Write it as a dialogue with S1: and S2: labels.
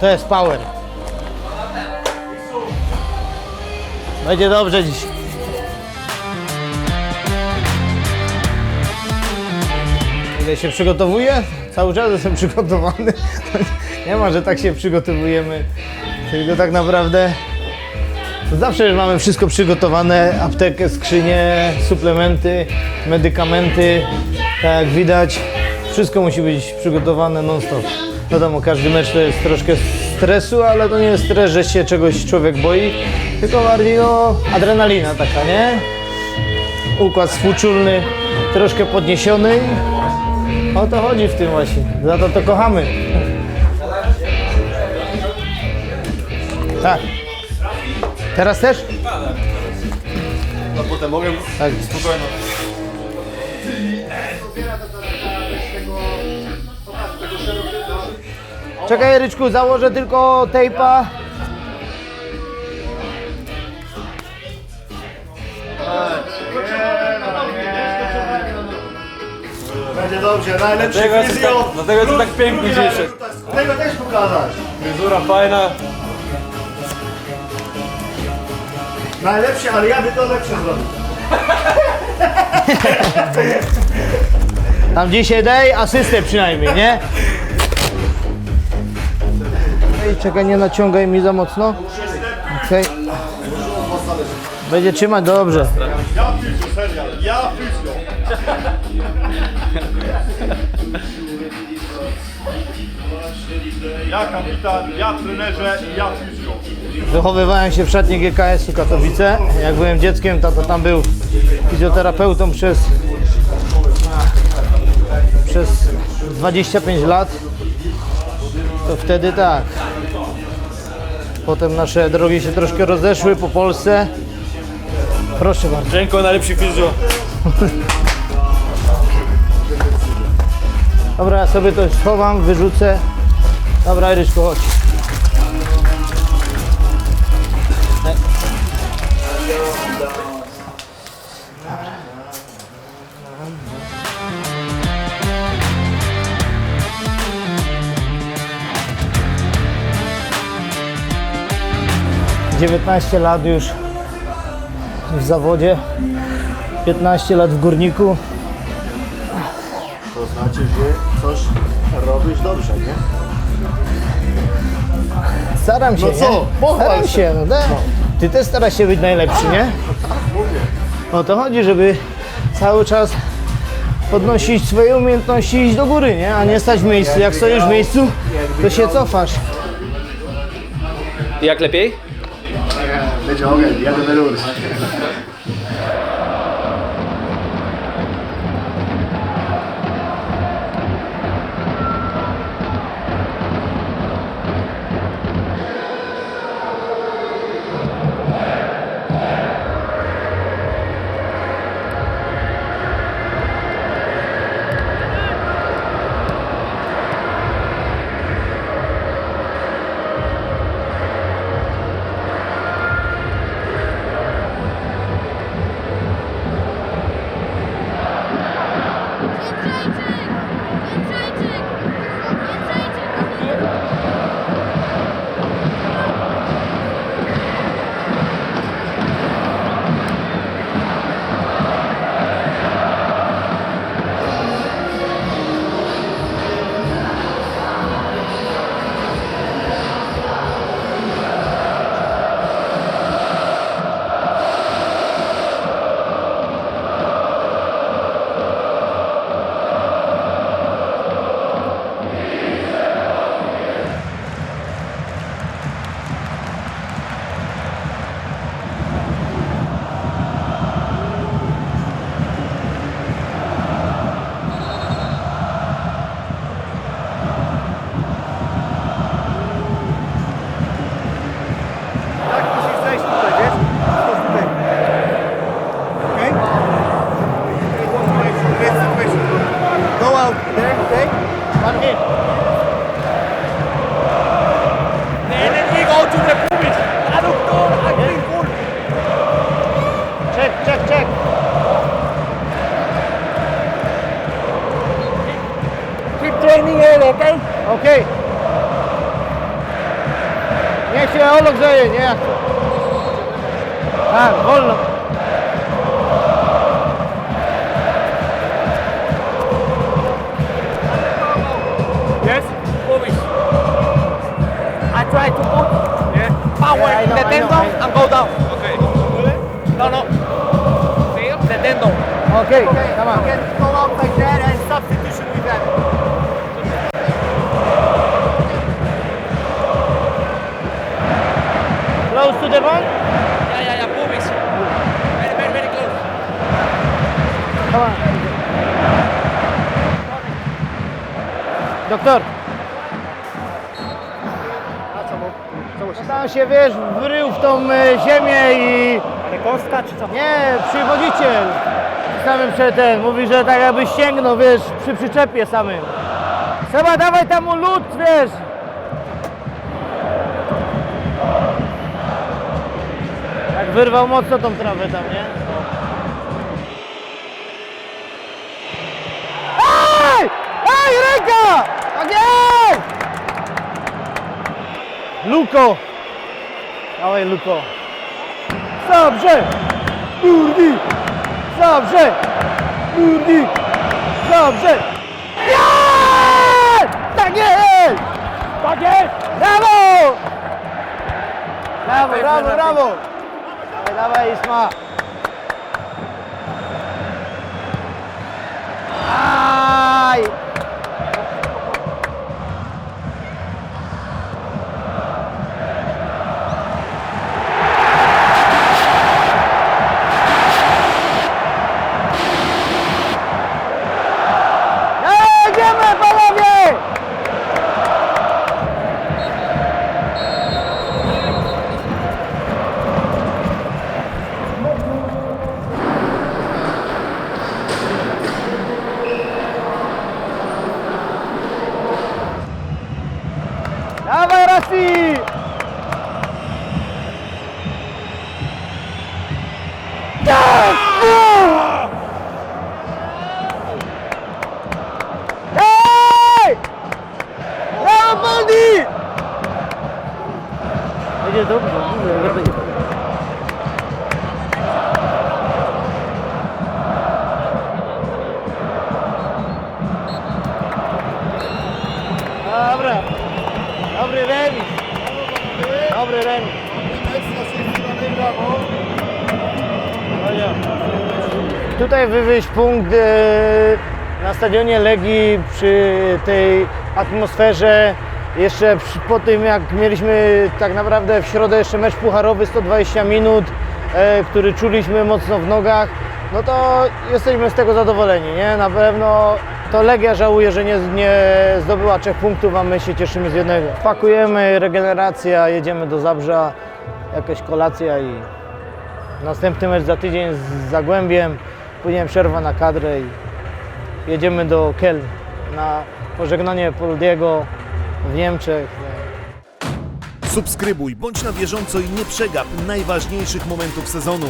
S1: To jest power. Będzie dobrze dziś. Ile się przygotowuję? Cały czas jestem przygotowany. Nie ma, że tak się przygotowujemy. Tylko tak naprawdę zawsze mamy wszystko przygotowane. Aptekę, skrzynię, suplementy, medykamenty. Tak jak widać, wszystko musi być przygotowane non-stop. Wiadomo, każdy mecz to jest troszkę stresu, ale to nie jest stres, że się czegoś człowiek boi, tylko bardziej no, adrenalina taka, nie? Układ współczulny troszkę podniesiony. O to chodzi w tym właśnie. Za to to kochamy. Tak. Teraz też?
S2: No potem mogę
S1: Tak.
S2: spokojno.
S1: Czekaj, Ryczku, założę tylko tejpa.
S2: Będzie dobrze, najlepszy
S3: Dlatego jest
S2: fizjo.
S3: tak, dlatego jest tak piękny dzisiaj.
S2: Tego też pokazać.
S3: Fryzura fajna.
S2: Najlepszy, ale ja by to lepsze zrobił.
S1: Tam dzisiaj daj asystę przynajmniej, nie? Ej, czekaj, nie naciągaj mi za mocno. Okej. Będzie trzymać dobrze.
S2: Ja fizjo, serio. Ja fizjo. Ja kapitan, ja trenerze i ja fizjo.
S1: Wychowywałem się w szatni GKS-u Katowice. Jak byłem dzieckiem, tata tam był fizjoterapeutą przez, przez 25 lat. To wtedy tak. Potem nasze drogi się troszkę rozeszły po Polsce. Proszę bardzo.
S3: Dziękuję, najlepszy fizjo.
S1: Dobra, ja sobie to schowam, wyrzucę. Dobra, Ryczku, chodź. Dziewiętnaście lat już w zawodzie, 15 lat w górniku.
S2: To znaczy, że coś robisz dobrze, nie?
S1: Staram się,
S2: No co?
S1: nie?
S2: Pochwal
S1: Staram
S2: się.
S1: się, no tak. Ty też starasz się być najlepszy, nie? O to chodzi, żeby cały czas podnosić swoje umiejętności i iść do góry, nie? A nie stać w miejscu. Jak stoisz w miejscu, to się cofasz.
S3: Jak lepiej?
S2: Me gioca, gli ha
S1: davvero nije nekaj. Okej. Okay. Niech się olgrzeje, nie? Tak, wolno.
S4: Yes? always I try to put yeah. power
S1: yeah,
S4: in the tendon and go down. Okay. No, no. The tendon.
S1: Okay, okay. come on. You. The ball.
S4: Yeah, yeah, yeah. Movies. Very, very, very close.
S1: Come on. Doktor. Tam się, wiesz, wrył w tą e, ziemię i...
S4: Ale kostka czy co?
S1: Nie, przywodziciel samym przed ten, mówi, że tak jakby ścięgnął, wiesz, przy przyczepie samym. Seba, dawaj tam mu lód, wiesz. Tak wyrwał mocno tą trawę tam, nie? Ej! Ej, ręka! Tak jest! Luko! Dawaj, Luko. Dobrze! Burdi! Dobrze! Burdi! Dobrze! Jest! Tak jest! Tak jest! Brawo! Brawo, brawo, brawo! Dawaj, dawaj, Isma! Dawaj, Rasi! Tak! Hej! Brawo, Baldi! Będzie dobrze, mówię, że będzie. Dobra. Dobry remis. Tutaj wywieźć punkt e, na stadionie Legii przy tej atmosferze. Jeszcze po tym jak mieliśmy tak naprawdę w środę jeszcze mecz pucharowy 120 minut, e, który czuliśmy mocno w nogach, no to jesteśmy z tego zadowoleni, nie? Na pewno to Legia żałuje, że nie, nie zdobyła trzech punktów, a my się cieszymy z jednego. Pakujemy, regeneracja, jedziemy do Zabrza, jakaś kolacja i Następny mecz za tydzień z Zagłębiem, później przerwa na kadrę i jedziemy do Kiel na pożegnanie Poldiego w Niemczech.
S5: Subskrybuj, bądź na bieżąco i nie przegap najważniejszych momentów sezonu.